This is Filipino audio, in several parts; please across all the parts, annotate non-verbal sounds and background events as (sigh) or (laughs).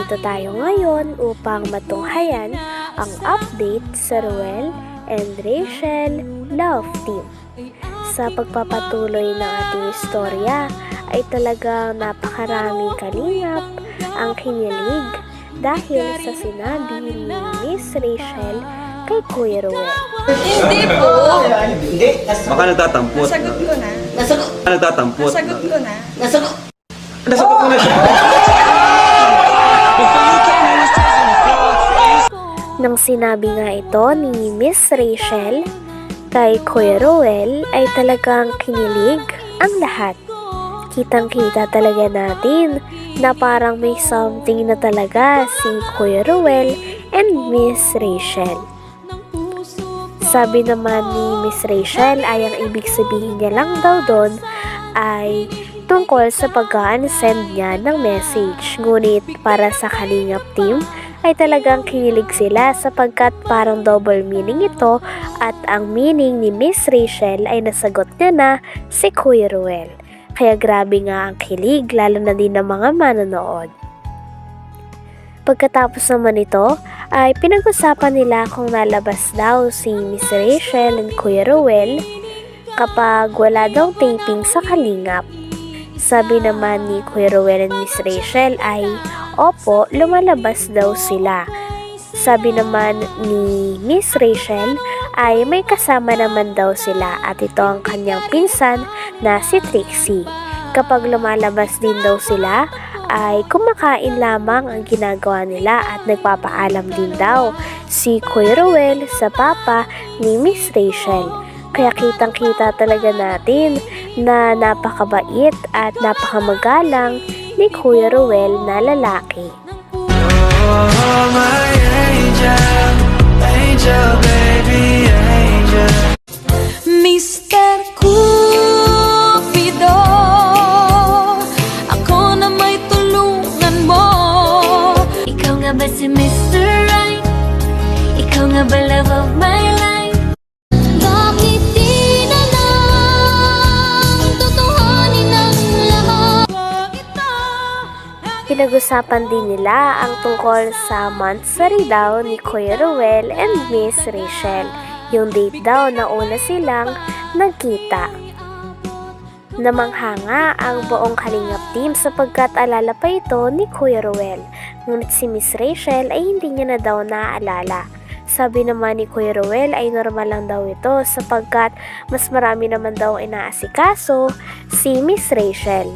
Narito tayo ngayon upang matunghayan ang update sa Ruel and Rachel Love Team. Sa pagpapatuloy ng ating istorya ay talagang napakaraming kalingap ang kinilig dahil sa sinabi ni Miss Rachel kay Kuya Ruel. Hindi po. Baka nagtatampot. Nasagot ko na. Baka nagtatampot. Nasagot ko na. Nasagot mo na siya. Nang sinabi nga ito ni Miss Rachel kay Kuya Ruel ay talagang kinilig ang lahat. Kitang-kita talaga natin na parang may something na talaga si Kuya Ruel and Miss Rachel. Sabi naman ni Miss Rachel ay ang ibig sabihin niya lang daw doon ay tungkol sa pag-unsend niya ng message. Ngunit para sa Kalingap team ay talagang kinilig sila sapagkat parang double meaning ito at ang meaning ni Miss Rachel ay nasagot niya na si Kuya Ruel. Kaya grabe nga ang kilig lalo na din ng mga manonood. Pagkatapos naman ito, ay pinag-usapan nila kung nalabas daw si Miss Rachel and Kuya Ruel kapag wala daw taping sa kalingap. Sabi naman ni Kuya Ruel and Miss Rachel ay, Opo, lumalabas daw sila. Sabi naman ni Miss Rachel ay may kasama naman daw sila at ito ang kanyang pinsan na si Trixie. Kapag lumalabas din daw sila, ay kumakain lamang ang ginagawa nila at nagpapaalam din daw si Kuya Ruel sa papa ni Miss Rachel. Kaya kitang kita talaga natin na napakabait at napakamagalang ni Kuya Ruel na lalaki. Oh, my angel, angel, baby, angel. Mr. Cupido Ako na may tulungan mo Ikaw nga ba si Mr. Right? Ikaw nga ba love of my Pinag-usapan din nila ang tungkol sa monthsary daw ni Kuya Ruel and Miss Rachel. Yung date daw na una silang nagkita. Namangha ang buong Kalingap team sapagkat alala pa ito ni Kuya Ruel. Ngunit si Miss Rachel ay hindi niya na daw naaalala. Sabi naman ni Kuya Ruel ay normal lang daw ito sapagkat mas marami naman daw inaasikaso si Miss Rachel.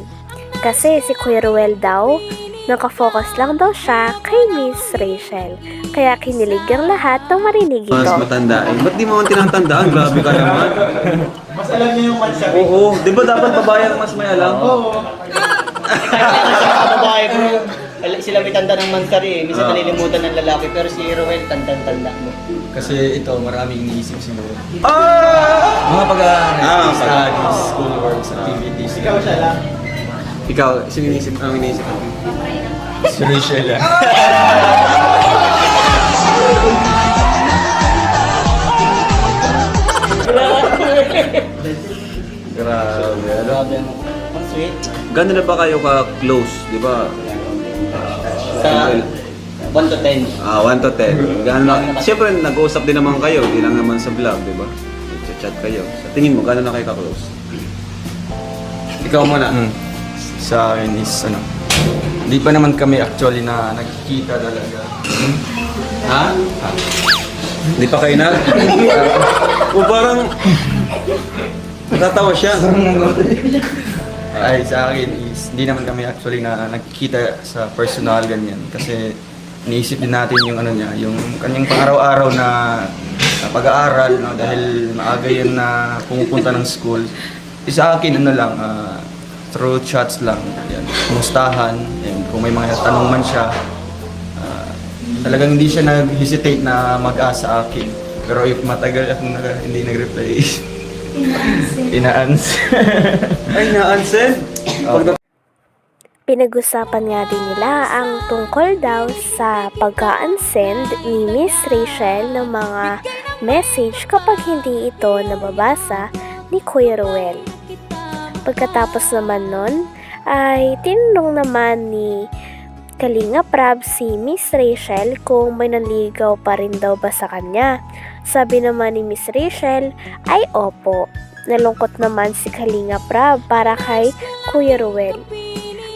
Kasi si Kuya Ruel daw, nakafocus lang daw siya kay Miss Rachel. Kaya kinilig ang lahat nang marinig Mas ito. matanda eh. Ba't di mo man tinatandaan? Grabe ka naman. Mas alam niyo yung mansa. Oo. Di ba dapat babae ang mas may alam? Oo. Mga babae bro, al- sila may tanda ng mansari eh. Minsan Ah. nalilimutan ng lalaki pero si Roel tandang-tanda mo. Kasi ito, maraming iniisip siguro. Ah! Mga pag-aaral, Ah, studies, schoolworks, activities. Ikaw siya lang. Ikaw, sino inisip ang inisip mo? Si Rachel. (laughs) Grabe. ano? Sweet. Gano'n na ba kayo ka-close? Di ba? Sa 1 to 10. Ah, 1 to 10. Gano'n na? Siyempre, nag-uusap din naman kayo. Hindi lang naman sa vlog, di ba? Nag-chat kayo. Sa tingin mo, gano'n na kayo ka-close? Ikaw muna. Mm. Sa akin is ano, hindi pa naman kami actually na nagkikita talaga. Ha? Hindi pa kayo na? (laughs) o parang... Natatawa siya. Ay, sa akin is hindi naman kami actually na nagkikita sa personal ganyan. Kasi iniisip din natin yung ano niya, yung kanyang pang-araw-araw na, na pag-aaral, no? dahil maaga yan na pumupunta ng school. Sa akin, ano lang, ah, through chats lang, yan, kumustahan, and kung may mga tanong man siya, ah, talagang hindi siya nag-hesitate na mag-ask sa akin. Pero if matagal akong nag- hindi nag-reply, ina-answer. Ay, na-unsend? Pag Pinag-usapan nga din nila ang tungkol daw sa pag-unsend ni Miss Rachel ng mga message kapag hindi ito nababasa ni Kuya Ruel. Pagkatapos naman nun, ay tinanong naman ni Kalinga Prab si Miss Rachel kung may nanligaw pa rin daw ba sa kanya. Sabi naman ni Miss Rachel ay opo. Nalungkot naman si Kalinga Prab para kay Kuya Ruel.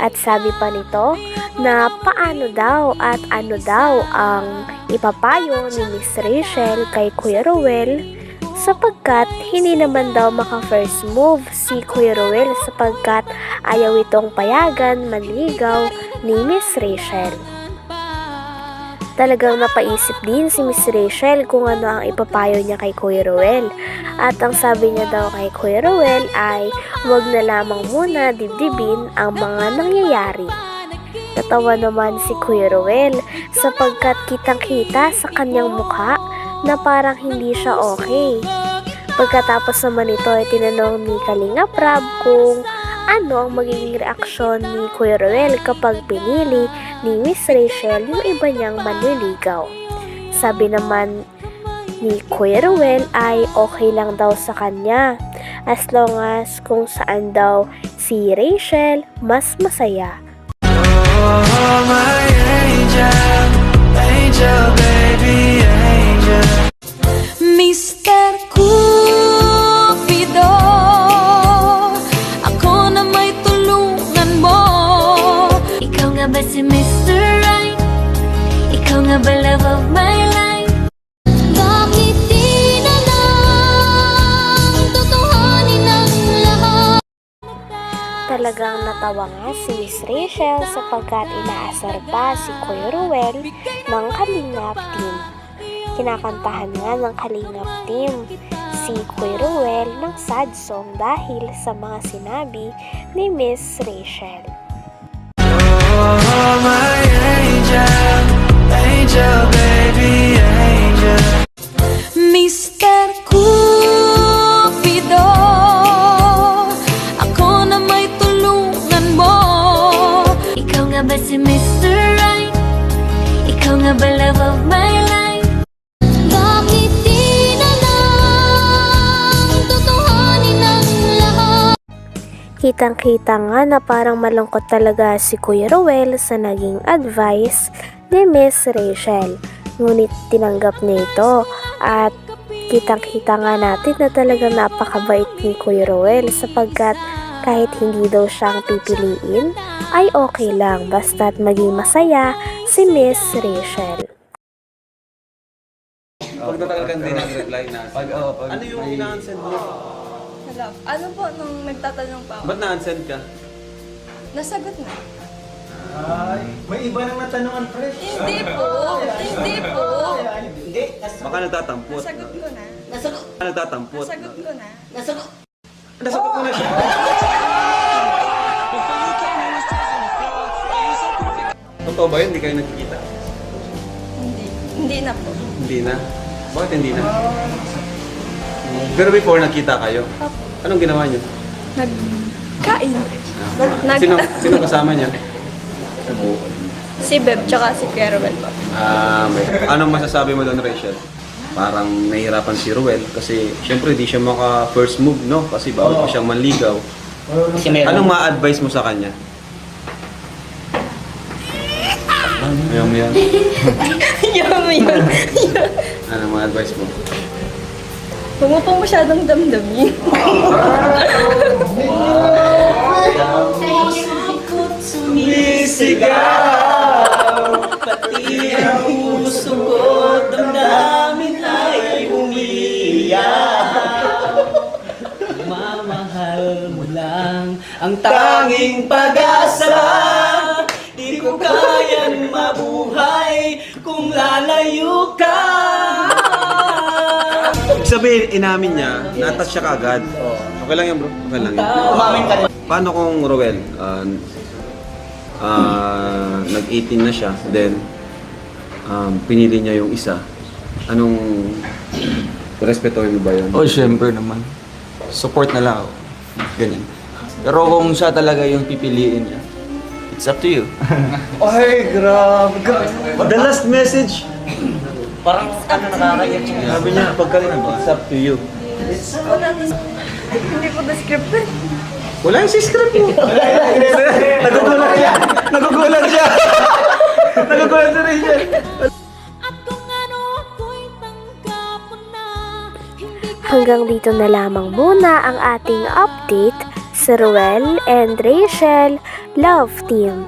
At sabi pa nito na paano daw at ano daw ang ipapayo ni Miss Rachel kay Kuya Ruel sapagkat hindi naman daw maka-first move si Kuya Ruel sapagkat ayaw itong payagan manligaw ni Miss Rachel. Talagang napaisip din si Miss Rachel kung ano ang ipapayo niya kay Kuya Ruel. At ang sabi niya daw kay Kuya Ruel ay huwag na lamang muna dibdibin ang mga nangyayari. Natawa naman si Kuya Ruel sapagkat kitang-kita sa kanyang mukha na parang hindi siya okay. Pagkatapos naman ito ay tinanong ni Kalinga Prab kung ano ang magiging reaksyon ni Kuya Ruel kapag pinili ni Miss Rachel yung iba niyang manliligaw. Sabi naman ni Kuya Ruel ay okay lang daw sa kanya as long as kung saan daw si Rachel mas masaya. Oh, my angel, angel, baby, ba si Mr. Right? Ikaw nga ba love of my life? Bakit di na lang Tutuhanin ang lahat? Talagang natawa nga si Miss Rachel sapagkat inaasar pa si Kuya Ruel ng Kalingap Team. Kinakantahan nga ng Kalingap Team si Kuya Ruel ng sad song dahil sa mga sinabi ni Miss Rachel. Oh, my angel, angel, baby, angel. Mr. Cupido Ako na may tulungan mo Ikaw nga ba si Mr. Right? Ikaw nga ba love of my Kitang-kita nga na parang malungkot talaga si Kuya Ruel sa naging advice ni Miss Rachel. Ngunit tinanggap niya ito at kitang-kita nga natin na talagang napakabait ni Kuya Ruel sapagkat kahit hindi daw siyang pipiliin ay okay lang basta't maging masaya si Miss Rachel. Pag natagal ka din ang reply na. Pag, oh, pag Ano yung may- ina-unsend mo? Wala. Ano po, nung nagtatanong pa ako, Ba't na-unsend ka? nasagot na. Ay, may iba nang natanungan, pre. Hindi po. Hindi po. Baka nagtatampot. Nasagot ko na. Baka nagtatampot. Nasagot ko na. Nasagot mo na siya. Totoo ba yun? Hindi kayo nagkikita? Hindi. Hindi na po. Hindi na. Bakit hindi na? Pero before nakita kayo, anong ginawa niyo? Nagkain. Nag- Sino, (laughs) sino kasama niyo? Si Beb, tsaka si Kuya Ruel po. Ah, may. Anong masasabi mo doon, Rachel? Parang nahihirapan si Ruel kasi syempre di siya maka first move, no? Kasi bawal pa siyang manligaw. Kasi meron. Anong ma-advise mo sa kanya? Ayaw mo yan. Yum, yun. (laughs) Anong ma-advise mo? Huwag mo pong masyadong damdamin. Pati ang puso ko, damdamin ay umiiyak. Mamahal mo lang ang tanging pag-asa. Di ko kayang mabuhay kung lalayo ka. Ibig sabihin, inamin niya, natas siya kagad. Okay lang yan, bro. Okay lang yan. Umamin ka rin. Paano kung Ruel, ah, ah, nag-18 na siya, then um, pinili niya yung isa, anong respetuhin mo ba yun? Oh, syempre naman. Support na lang ako. Ganyan. Pero kung siya talaga yung pipiliin niya, it's up to you. Ay, grabe. The last message. Parang ano nakakaiyak siya. Sabi niya, pagka it's up to you. Hindi po descripted. Wala yung si script mo. (laughs) Nagugulat siya. Nagugulat siya. (laughs) Nagugulat si Rachel. At kung ano Hanggang dito na lamang muna ang ating update sa Ruel and Rachel Love Team.